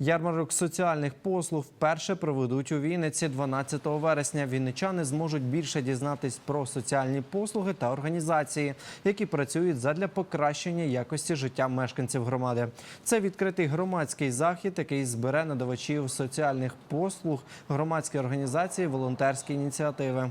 Ярмарок соціальних послуг вперше проведуть у Вінниці 12 вересня. Вінничани зможуть більше дізнатись про соціальні послуги та організації, які працюють задля покращення якості життя мешканців громади. Це відкритий громадський захід, який збере надавачів соціальних послуг, громадські організації, волонтерські ініціативи.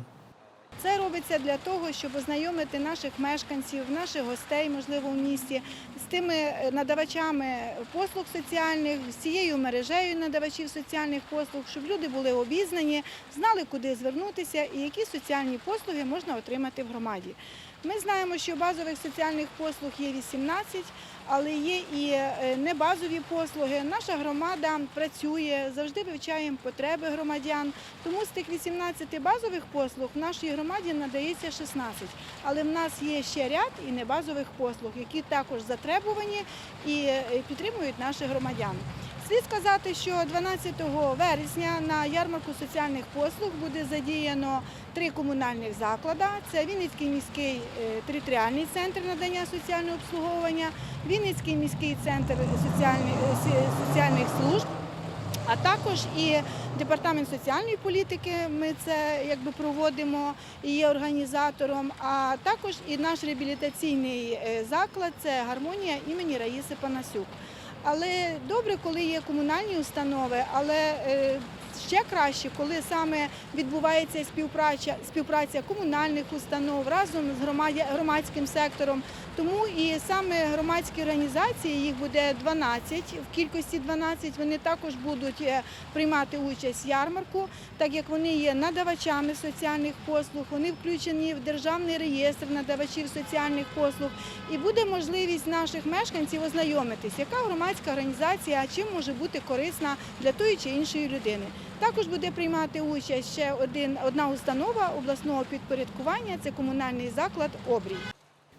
Це робиться для того, щоб ознайомити наших мешканців, наших гостей, можливо, в місті, з тими е, надавачами послуг соціальних, з цією мережею надавачів соціальних послуг, щоб люди були обізнані, знали, куди звернутися і які соціальні послуги можна отримати в громаді. Ми знаємо, що базових соціальних послуг є 18, але є і е, небазові послуги. Наша громада працює, завжди вивчаємо потреби громадян. Тому з тих 18 базових послуг в нашій громаді надається 16. Але в нас є ще ряд і небазових послуг, які також затребувані і е, підтримують наших громадян. Слід сказати, що 12 вересня на ярмарку соціальних послуг буде задіяно три комунальних заклади. Це Вінницький міський е, територіальний центр надання соціального обслуговування, Вінницький міський центр соціальних, е, соціальних служб. А також і департамент соціальної політики. Ми це якби проводимо і є організатором. А також і наш реабілітаційний е, заклад це гармонія імені Раїси Панасюк. Але добре, коли є комунальні установи, але е, ще краще, коли саме відбувається співпраця, співпраця комунальних установ разом з громадським сектором. Тому і саме громадські організації, їх буде 12, в кількості 12, вони також будуть е, приймати участь в ярмарку, так як вони є надавачами соціальних послуг, вони включені в державний реєстр надавачів соціальних послуг. І буде можливість наших мешканців ознайомитись, яка громадська організація чим може бути корисна для тої чи іншої людини. Також буде приймати участь ще один, одна установа обласного підпорядкування це комунальний заклад Обрій.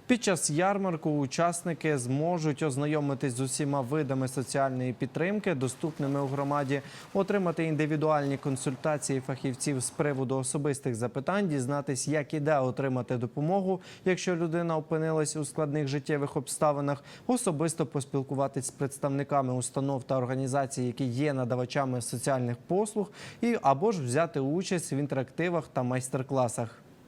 Під час ярмарку учасники зможуть ознайомитись з усіма видами соціальної підтримки, доступними у громаді, отримати індивідуальні консультації фахівців з приводу особистих запитань, дізнатись, як і де отримати допомогу, якщо людина опинилась у складних життєвих обставинах, особисто поспілкуватись з представниками установ та організацій, які є надавачами соціальних послуг, і або ж взяти участь в інтерактивах та майстер-класах.